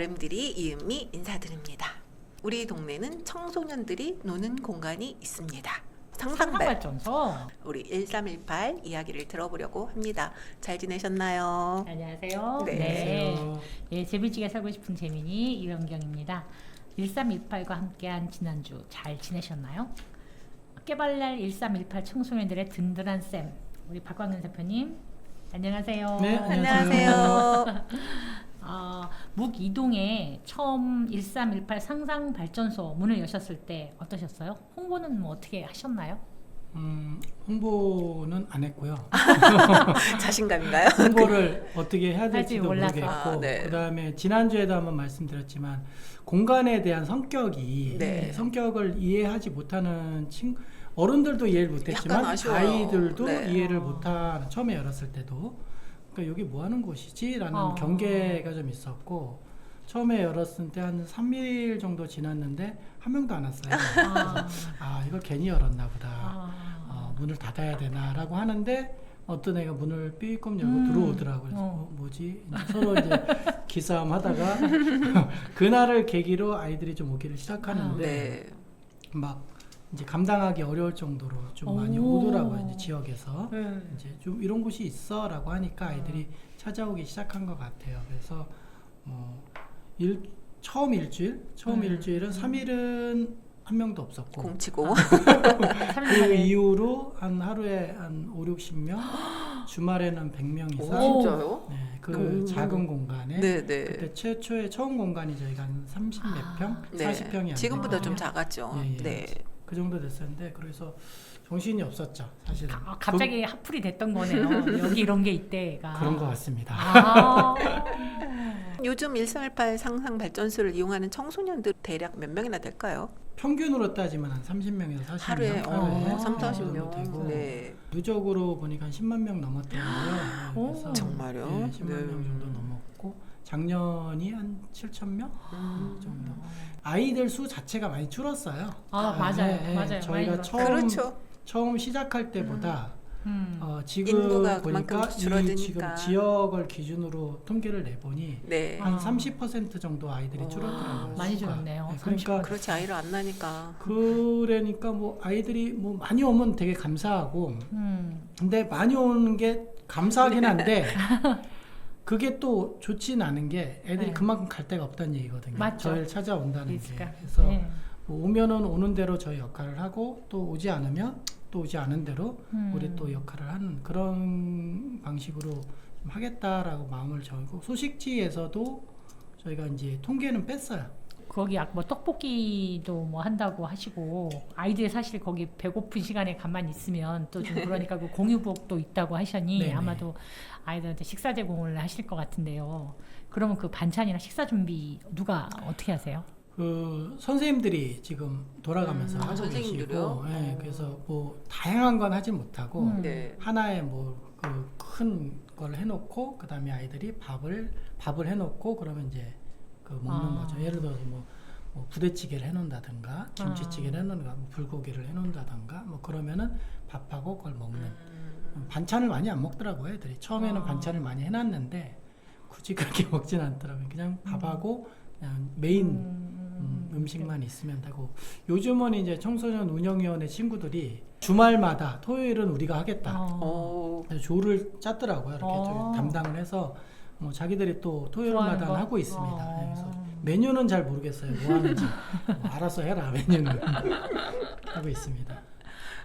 발음들이 이은미 인사드립니다. 우리 동네는 청소년들이 노는 공간이 있습니다. 상상발 상상발전소. 우리 1318 이야기를 들어보려고 합니다. 잘 지내셨나요? 안녕하세요. 네. 예, 재미지게 살고 싶은 재민이 이원경입니다. 1318과 함께한 지난주 잘 지내셨나요? 깨발랄 1318 청소년들의 든든한 쌤 우리 박광근 대표님 안녕하세요. 네, 안녕하세요. 아, 묵이동에 처음 1318 상상 발전소 문을 여셨을 때 어떠셨어요? 홍보는 뭐 어떻게 하셨나요? 음, 홍보는 안 했고요. 자신감인가요? 홍보를 어떻게 해야 될지도 몰라서. 모르겠고 아, 네. 그다음에 지난주에도 한번 말씀드렸지만 공간에 대한 성격이 네. 성격을 이해하지 못하는 친 어른들도 이해를 못했지만. 아이들도 네. 이해를 어. 못한 처음에 열었을 때도 그러니까 여기 뭐 하는 곳이지라는 어. 경계가 좀 있었고 처음에 열었을 때 한 3일 정도 지났는데 한 명도 안 왔어요. 아, 아 이걸 괜히 열었나 보다. 아, 어, 문을 닫아야 되나라고 하는데 어떤 애가 문을 삐끔 열고 음. 들어오더라고요. 그래서 어. 어, 뭐지? 서로 이제 기싸움 하다가 그날을 계기로 아이들이 좀 오기를 시작하는데 네. 막 이제 감당하기 어려울 정도로 좀 많이 오. 오더라고요. 이제 지역에서 네. 이제 좀 이런 곳이 있어라고 하니까 아이들이 찾아오기 시작한 것 같아요. 그래서 뭐 일, 처음 일주일, 처음 음. 일주일은 3일은 한 명도 없었고 공치고 그 이후로 한 하루에 한 5, 60명, 주말에는 100명 이상. 오. 진짜요? 네, 그 음. 작은 공간에 네, 네. 그때 최초의 처음 공간이 저희가 한 30 몇 평, 네. 40평이 안 지금보다. 좀 작았죠. 예, 예. 네. 그 정도 됐었는데 그래서 정신이 없었죠, 사실은. 아, 갑자기 핫플이 됐던 거네요. 여기 이런 게 있대가. 그, 런 것 같습니다. 아, 요즘 1318 상상 발전소를 이용하는 청소년들 대략 몇 명이나 될까요? 평균으로 따지면 한 30명에서 40명 하루에 어, 3, 정도 40명. 되고 네. 누적으로 보니까 한 10만 명 넘었더라고요. 네, 오. 그래서 정말요? 네, 10만 네. 명 정도 넘었고 작년이 한 7천 명 음. 정도. 아이들 수 자체가 많이 줄었어요. 아, 맞아요. 맞아요. 많이 저희가 줄었어요. 처음 그렇죠. 처음 시작할 때보다 음. 어, 지금 인구가 보니까 그만큼 이 줄어드니까. 지금 지역을 기준으로 통계를 내보니 네. 한 아. 30% 정도 아이들이 와. 줄었더라고요. 많이 수가. 줄었네요. 네, 그러니까 그렇지 아이를 안 나니까. 그러니까 뭐 아이들이 뭐 많이 오면 되게 감사하고 음. 근데 많이 오는 게 감사하긴 한데 그게 또 좋진 않은 게 애들이 네. 그만큼 갈 데가 없다는 얘기거든요. 맞죠. 저희를 찾아온다는 있을까? 게. 그래서 네. 뭐 오면은 오는 대로 저희 역할을 하고 또 오지 않으면 또 오지 않은 대로 음. 우리 또 역할을 하는 그런 방식으로 좀 하겠다라고 마음을 정하고 소식지에서도 저희가 이제 통계는 뺐어요. 거기 약뭐 떡볶이도 뭐 한다고 하시고 아이들이 사실 거기 배고픈 시간에 가만히 있으면 또 좀 그러니까 그 공유복도 있다고 하시니 네네. 아마도 아이들한테 식사 제공을 하실 것 같은데요. 그러면 그 반찬이나 식사 준비 누가 어떻게 하세요? 그 선생님들이 지금 돌아가면서 음, 하고 선생님들이요? 계시고, 예, 어. 그래서 뭐 다양한 건 하진 못하고 음. 네. 하나의 뭐그큰걸 해놓고 그 다음에 아이들이 밥을 밥을 해놓고 그러면 이제 그 먹는 아. 거죠. 예를 들어서 뭐, 뭐 부대찌개를 해놓는다든가 김치찌개를 해놓는가 뭐 불고기를 해놓는다든가 뭐 그러면은 밥하고 그걸 먹는 음. 반찬을 많이 안 먹더라고요. 애들이 처음에는 아. 반찬을 많이 해놨는데 굳이 그렇게 먹진 않더라고요. 그냥 밥하고 그냥 메인 음, 음 식만 있으면 되고 요즘은 이제 청소년 운영위원회 친구들이 주말마다 토요일은 우리가 하겠다. 어. 어. 그래서 조를 짰더라고요. 이렇게 어. 저기 담당을 해서 뭐 자기들이 또 토요일마다 거? 하고 있습니다. 어. 네, 그래서 메뉴는 잘 모르겠어요. 뭐 하는지 뭐 알아서 해라 메뉴는 하고 있습니다.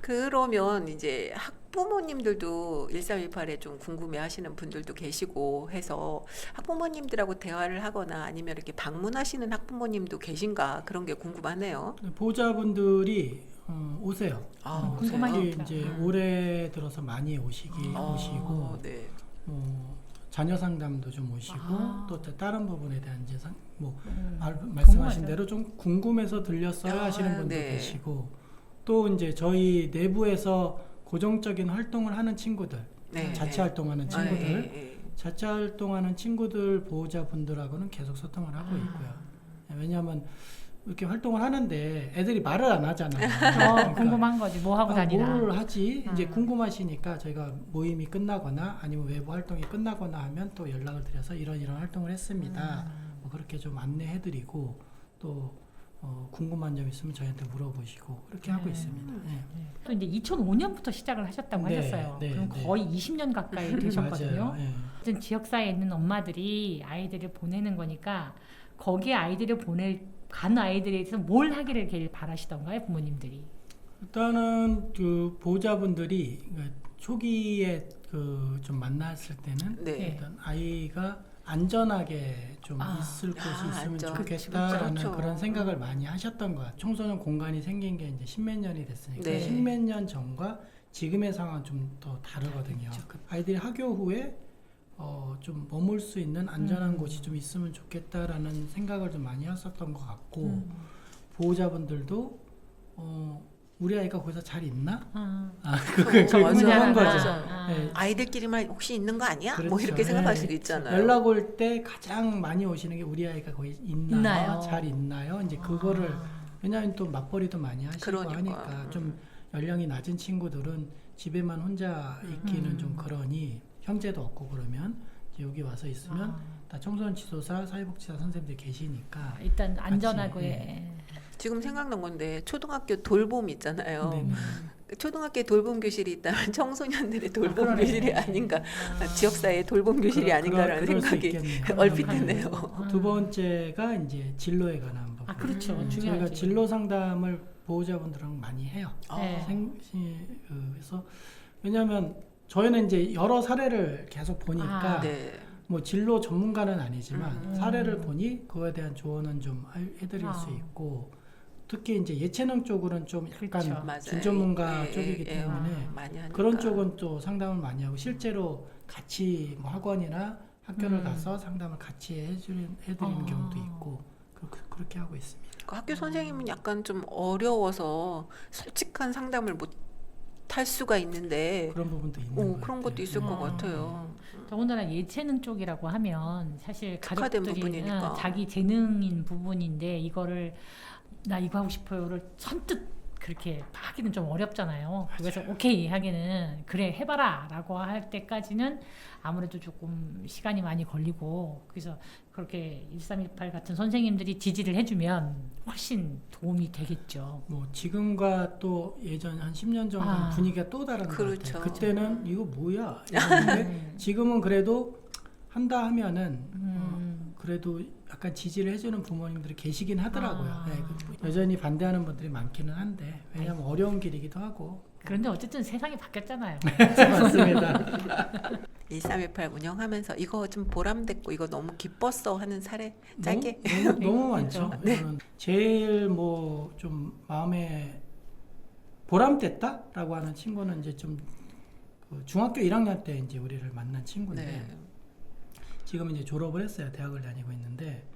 그러면 이제 학부모님들도 1318에 좀 궁금해 하시는 분들도 계시고 해서 학부모님들하고 대화를 하거나 아니면 이렇게 방문하시는 학부모님도 계신가 그런 게 궁금하네요. 보호자분들이 어, 오세요. 아, 어, 궁금하니까. 특히 이제 음. 올해 들어서 많이 오시기 아, 오시고 네. 뭐 자녀 상담도 좀 오시고 아. 또 다른 부분에 대한 이제 상, 뭐 음. 말, 말씀하신 궁금하죠. 대로 좀 궁금해서 들렸어요 아, 하시는 분도 네. 계시고 또 이제 저희 내부에서 고정적인 활동을 하는 친구들 네. 자체 활동하는 친구들 네, 네. 자체 활동하는 친구들 보호자분들하고는 계속 소통을 하고 아. 있고요. 왜냐하면 이렇게 활동을 하는데 애들이 말을 안 하잖아요. 어, 그러니까 궁금한 거지 뭐 하고 아, 다니나. 뭘 하지? 이제 음. 궁금하시니까 저희가 모임이 끝나거나 아니면 외부 활동이 끝나거나 하면 또 연락을 드려서 이런 이런 활동을 했습니다. 음. 뭐뭐 그렇게 좀 안내해드리고 또 어, 궁금한 점 있으면 저희한테 물어보시고 그렇게 하고 네. 있습니다. 네. 또 이제 2005년부터 시작을 하셨다고 네, 하셨어요. 네, 그럼 네. 거의 20년 가까이 되셨거든요. 예. 어쨌든 지역사회에 있는 엄마들이 아이들을 보내는 거니까 거기에 아이들을 보낼 간 아이들에 대해서 뭘 하기를 제일 바라시던가요, 부모님들이? 일단은 그 보호자분들이 그 초기에 그 좀 만났을 때는 네. 일단 아이가 안전하게 좀 아, 있을 곳이 아, 있으면 안전. 좋겠다라는 그렇죠. 그런 생각을 많이 하셨던 것 같아요. 청소년 공간이 생긴 게 이제 십몇 년이 됐으니까 네. 십몇 년 전과 지금의 상황은 좀 더 다르거든요. 그 아이들이 학교 후에 어, 좀 머물 수 있는 안전한 음. 곳이 좀 있으면 좋겠다라는 생각을 좀 많이 했었던 것 같고 음. 보호자분들도 어, 우리 아이가 거기서 잘 있나? 아, 아. 그게 궁금한. 거죠. 아, 네. 아이들끼리만 혹시 있는 거 아니야? 뭐 그렇죠. 이렇게 생각할 네. 수도 있잖아요. 연락 올 때 가장 많이 오시는 게 우리 아이가 거기 있나요? 있나요? 잘 있나요? 이제 그거를 아, 왜냐하면 또 맞벌이도 많이 하시고 그러니까. 하니까 좀 연령이 낮은 친구들은 집에만 혼자 있기는 음. 좀 그러니 형제도 없고 그러면 여기 와서 있으면 아, 다 청소년 지도사, 사회복지사 선생님들이 계시니까 일단 안전하고 같이, 예. 지금 생각난 건데 초등학교 돌봄 있잖아요. 네네. 초등학교 돌봄 교실이 있다면 청소년들의 돌봄 그러네. 교실이 아닌가 아. 지역사회 돌봄 교실이 그러- 아닌가라는 그럴 생각이. 얼핏 음. 드네요. 두 번째가 이제 진로에 관한 부분. 아 그렇죠. 음. 저희가 진로 상담을 보호자분들랑 많이 해요. 네. 생, 시, 그, 그래서 왜냐하면 저희는 이제 여러 사례를 계속 보니까 아, 네. 뭐 진로 전문가는 아니지만 음. 사례를 보니 그거에 대한 조언은 좀 할- 해드릴 아. 수 있고 특히 이제 예체능 쪽으로는 좀 약간 그렇죠. 준전문가 예, 쪽이기 예, 예. 때문에 하니까. 그런 쪽은 또 상담을 많이 하고 실제로 같이 뭐 학원이나 학교를 음. 가서 상담을 같이 해주는 해드리는 아. 경우도 있고 그, 렇게 하고 있습니다. 그 학교 선생님은 약간 좀 어려워서 솔직한 상담을 못 할 수가 있는데 그런 부분도 있는 오, 것 그런 같아요. 것도 있을 것 음. 같아요. 더군다나 예체능 쪽이라고 하면 사실 특화된 가족들이 부분이니까. 어, 자기 재능인 부분인데 이거를 나 이거 하고 싶어요를 선뜻 그렇게 하기는 좀 어렵잖아요. 그래서 오케이 하기는 그래 해봐라 라고 할 때까지는 아무래도 조금 시간이 많이 걸리고 그래서 그렇게 1318 같은 선생님들이 지지를 해주면 훨씬 도움이 되겠죠. 뭐 지금과 또 예전 한 10년 전과 아. 분위기가 또 다른 그렇죠. 것 같아요. 그때는 이거 뭐야? 이랬는데 음. 지금은 그래도 한다 하면은 어, 음. 그래도 약간 지지를 해주는 부모님들이 계시긴 하더라고요. 아. 네, 그 여전히 반대하는 분들이 많기는 한데 왜냐하면 어려운 길이기도 하고 그런데 어쨌든 세상이 바뀌었잖아요. 맞습니다. 1318 운영하면서 이거 좀 보람됐고 이거 너무 기뻤어 하는 사례 짧게 너무, 너무, 너무 많죠. 네. 저는 제일 뭐 좀 마음에 보람됐다라고 하는 친구는 이제 좀그 중학교 1학년 때 이제 우리를 만난 친구인데 네. 지금 이제 졸업을 했어요. 대학을 다니고 있는데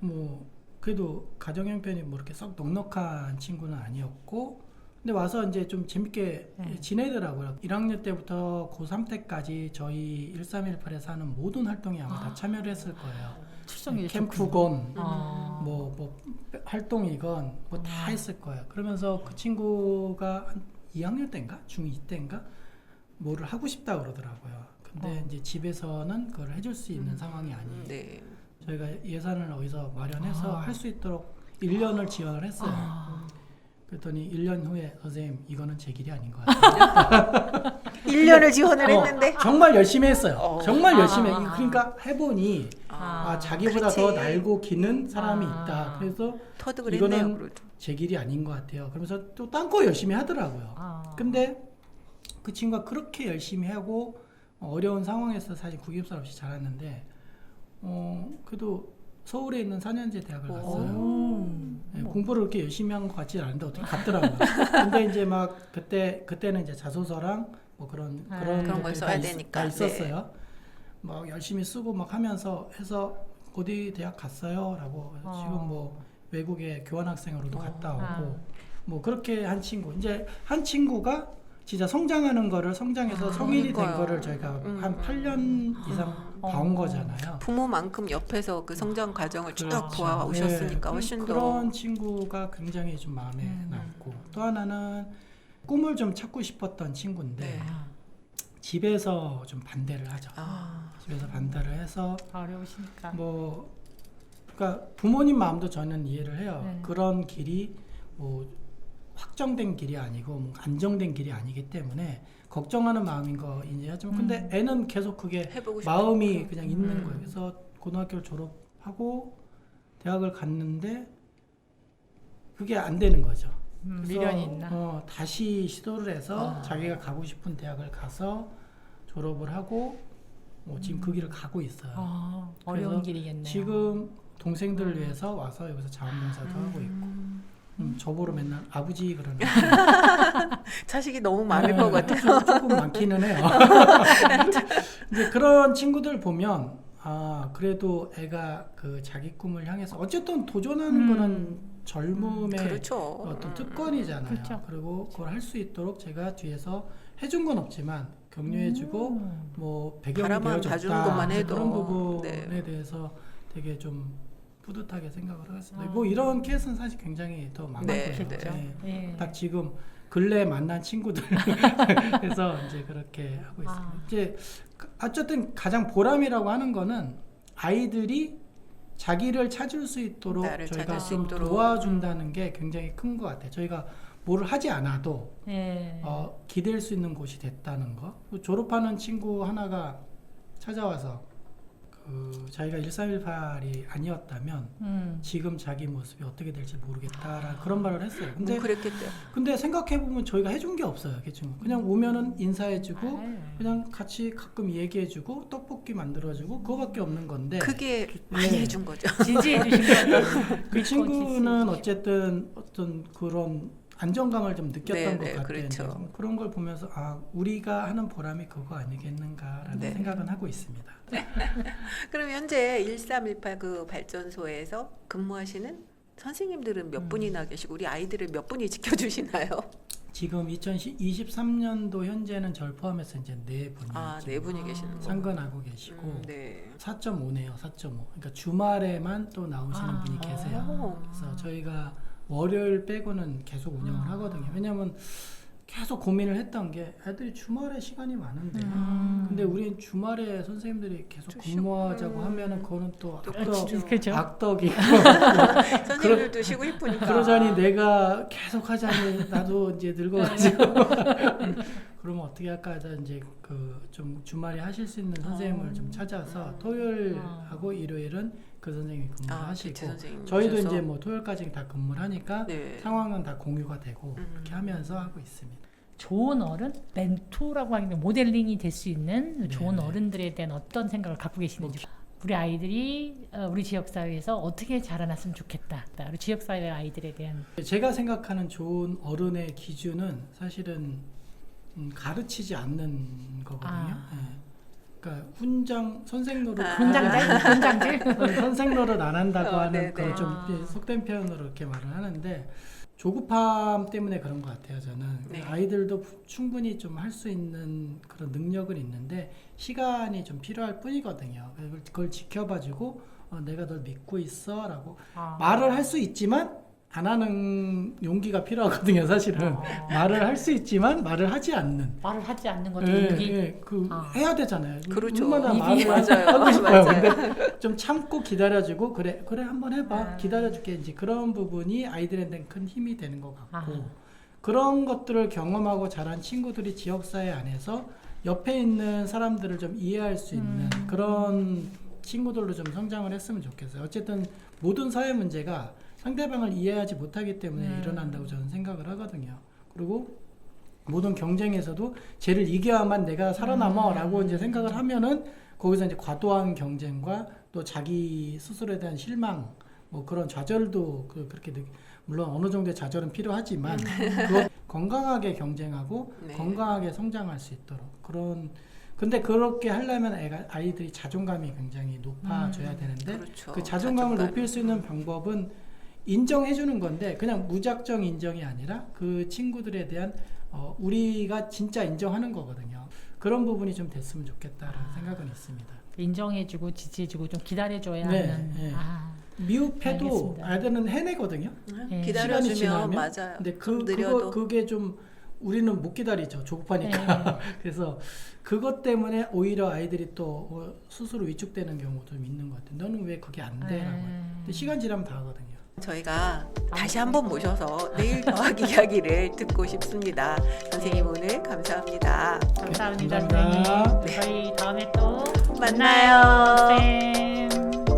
뭐 그래도 가정 형편이 뭐 이렇게 썩 넉넉한 친구는 아니었고 근데 와서 이제 좀 재밌게 네. 지내더라고요. 1학년 때부터 고3 때까지 저희 1318에서 하는 모든 활동에 아마 다 아. 참여를 했을 거예요. 출석률이 캠프건 어. 뭐, 뭐 활동이건 뭐다 아. 했을 거예요. 그러면서 그 친구가 한 2학년 때인가 중2 때인가 뭐를 하고 싶다 그러더라고요. 근데 어. 이제 집에서는 그걸 해줄 수 있는 음. 상황이 아니에요. 네. 저희가 예산을 어디서 마련해서 아. 할 수 있도록 1년을 지원을 했어요. 아. 그랬더니 1년 후에 선생님 이거는 제 길이 아닌 것 같아요. 1년을 지원을 어, 했는데 정말 열심히 했어요. 어. 정말 열심히. 아. 해. 그러니까 해보니 아, 아, 자기보다 그렇지. 더 날고 기는 사람이 아. 있다. 그래서 터득을 이거는 했네요. 그래도. 제 길이 아닌 것 같아요. 그러면서 또 딴 거 열심히 하더라고요. 아. 근데 그 친구가 그렇게 열심히 하고 어려운 상황에서 사실 구김살 없이 자랐는데 어 그래도 서울에 있는 4년제 대학을 오. 갔어요. 음. 네, 뭐. 공부를 그렇게 열심히 한 것 같지 않은데 어떻게 갔더라고요. 근데 이제 막 그때 그때는 이제 자소서랑 뭐 그런 아, 그런 그런 걸 써야 다, 있, 되니까. 다 있었어요. 막 열심히 쓰고 막 하면서 해서 어디 대학 갔어요?라고 어. 지금 뭐 외국에 교환학생으로도 어. 갔다 오고 아. 뭐 그렇게 한 친구 이제 한 친구가 진짜 성장하는 거를 성장해서 아, 성인이 된 그러니까요. 거를 저희가 음. 한 8년 이상 어. 봐온 거잖아요. 부모만큼 옆에서 그 성장 과정을 쭉 그렇죠. 보아 오셨으니까 네, 훨씬 더 그런 친구가 굉장히 좀 마음에 음. 남고 또 하나는 꿈을 좀 찾고 싶었던 친구인데 네. 아, 집에서 좀 반대를 하죠. 아, 집에서 반대를 해서 어려우시니까. 뭐 그러니까 부모님 마음도 저는 이해를 해요. 네. 그런 길이 뭐 확정된 길이 아니고 뭐 안정된 길이 아니기 때문에 걱정하는 마음인 거 이해하지만 근데 애는 계속 그게. 마음이 그냥 있는 음. 거예요. 그래서 고등학교를 졸업하고 대학을 갔는데 그게 안 되는 거죠. 음, 그래서, 미련이 있나? 어, 다시 시도를 해서 아. 자기가 가고 싶은 대학을 가서 졸업을 하고 뭐 지금 그 길을 가고 있어요. 아, 어려운 길이겠네요. 지금 동생들을 위해서 와서 여기서 자원봉사도 하고 있고 음, 저보러 맨날 아버지 그러는 자식이 너무 많을 네, 것 같아요. 조금 많기는 해요. 이제 그런 친구들 보면 아 그래도 애가 그 자기 꿈을 향해서 어쨌든 도전하는 음. 거는 젊음의 그렇죠. 어떤 음. 특권이잖아요. 그렇죠. 그리고 그걸 할 수 있도록 제가 뒤에서 해준 건 없지만 격려해주고 음. 뭐 배경이 바라만 되어줬다 봐주는 것만 해도. 그런 부분에 네. 대해서 되게 좀 뿌듯하게 생각을 하겠습니다. 아. 뭐 이런 케이스는 사실 굉장히 더 많거든요. 네, 그렇죠. 네. 예. 딱 지금 근래 만난 친구들 해서 이제 그렇게 하고 있습니다. 아. 이제 그- 어쨌든 가장 보람이라고 하는 거는 아이들이 자기를 찾을 수 있도록 저희가 수 좀 있도록. 도와준다는 게 굉장히 큰 것 같아요. 저희가 뭐를 하지 않아도 예. 어, 기댈 수 있는 곳이 됐다는 거. 그 졸업하는 친구 하나가 찾아와서 그 자기가 1318이 아니었다면 음. 지금 자기 모습이 어떻게 될지 모르겠다라는 그런 말을 했어요. 뭐 근데 그랬겠대요. 근데 생각해 보면 저희가 해준 게 없어요. 그 친구 그냥 오면은 인사해주고 아유. 그냥 같이 가끔 얘기해주고 떡볶이 만들어주고 그거밖에 없는 건데 그게 많이 네. 해준 거죠. 지지해 주신 것 같아요. 그 친구는 어쨌든 어떤 그런 안정감을 좀 느꼈던 네, 것 네, 같아요. 그렇죠. 그런 걸 보면서 아 우리가 하는 보람이 그거 아니겠는가라는 네. 생각은 하고 있습니다. 그럼 현재 1318 그 발전소에서 근무하시는 선생님들은 몇 음. 분이나 계시고 우리 아이들을 몇 분이 지켜주시나요? 지금 2023년도 현재는 절 포함해서 이제 네 분이 아, 네 분이 계시는 거. 상근하고 계시고 음, 네. 4.5네요, 4.5. 그러니까 주말에만 또 나오시는 아. 분이 계세요. 오. 그래서 저희가 월요일 빼고는 계속 운영을 아. 하거든요. 왜냐하면 계속 고민을 했던 게 애들이 주말에 시간이 많은데 음. 근데 우린 주말에 선생님들이 계속 근무하자고 음. 하면은 그거는 또또 악덕, 그렇죠. 악덕이고 선생님들도 쉬고 싶으니까. 그러자니 내가 계속 하자니 나도 이제 늙어가지고 그러면 어떻게 할까 하다 이제 그 좀 주말에 하실 수 있는 선생님을 어. 좀 찾아서 음. 토요일하고 일요일은 그 선생님이 근무를 아, 하시고 PT 선생님 저희도 오셔서. 이제 뭐 토요일까지 다 근무를 하니까 네. 상황은 다 공유가 되고 음. 그렇게 하면서 하고 있습니다. 좋은 어른, 멘토라고 하는 게 모델링이 될 수 있는 좋은 네. 어른들에 대한 어떤 생각을 갖고 계시는지 우리 아이들이 어, 우리 지역 사회에서 어떻게 자라났으면 좋겠다. 우리 지역 사회 아이들에 대한 제가 생각하는 좋은 어른의 기준은 사실은 음, 가르치지 않는 거거든요. 아. 예. 그러니까 훈장 선생 노릇 아. 훈장들, 훈장들. 선생 노릇 안 한다고 어, 하는 네네. 그런 좀 아. 예, 속된 표현으로 이렇게 말을 하는데 조급함 때문에 그런 것 같아요. 저는 네. 아이들도 충분히 좀 할 수 있는 그런 능력은 있는데 시간이 좀 필요할 뿐이거든요. 그걸 지켜봐주고 어, 내가 널 믿고 있어라고 아. 말을 할 수 있지만 안 하는 용기가 필요하거든요. 사실은 아. 말을 할 수 있지만 말을 하지 않는. 말을 하지 않는 것도 예, 용기. 예, 그 아. 해야 되잖아요. 그렇죠. 얼마나 입이 말을 맞아요. 하고 싶어요. 맞아요. 근데 좀 참고 기다려주고 그래 그래 한번 해봐 아. 기다려줄게 이제 그런 부분이 아이들한테는 큰 힘이 되는 것 같고 아. 그런 것들을 경험하고 자란 친구들이 지역사회 안에서 옆에 있는 사람들을 좀 이해할 수 있는 음. 그런 친구들로 좀 성장을 했으면 좋겠어요. 어쨌든 모든 사회 문제가 상대방을 이해하지 못하기 때문에 음. 일어난다고 저는 생각을 하거든요. 그리고 모든 경쟁에서도 쟤를 이겨야만 내가 살아남아라고 음. 이제 생각을 하면은 거기서 이제 과도한 경쟁과 또 자기 스스로에 대한 실망 뭐 그런 좌절도 그 그렇게 느- 물론 어느 정도의 좌절은 필요하지만 그거 건강하게 경쟁하고 네. 건강하게 성장할 수 있도록 그런 근데 그렇게 하려면 애가 아이들이 자존감이 굉장히 높아져야 음. 되는데 그렇죠. 그 자존감을 자존감. 높일 수 있는 방법은 인정해 주는 건데 그냥 무작정 인정이 아니라 그 친구들에 대한 어, 우리가 진짜 인정하는 거거든요. 그런 부분이 좀 됐으면 좋겠다라는 아. 생각은 있습니다. 인정해주고 지지해주고 좀 기다려줘야 네, 하는. 네. 아, 미흡해도. 아이들은 해내거든요. 예. 기다려주면 시간이 지나면? 맞아요. 근데 좀그 그거 그게 좀 우리는 못 기다리죠 조급하니까 네. 그래서 그것 때문에 오히려 아이들이 또 어, 스스로 위축되는 경우도 좀 있는 것 같아요 너는 왜 그게 안 돼 라고 해요. 음. 근데 시간 지나면 다 하거든요 저희가 다시 한번 모셔서 내일 더하기 이야기를 듣고 싶습니다. 선생님 오늘 감사합니다. 감사합니다, 감사합니다. 선생님. 저희 다음에 또 만나요. 네.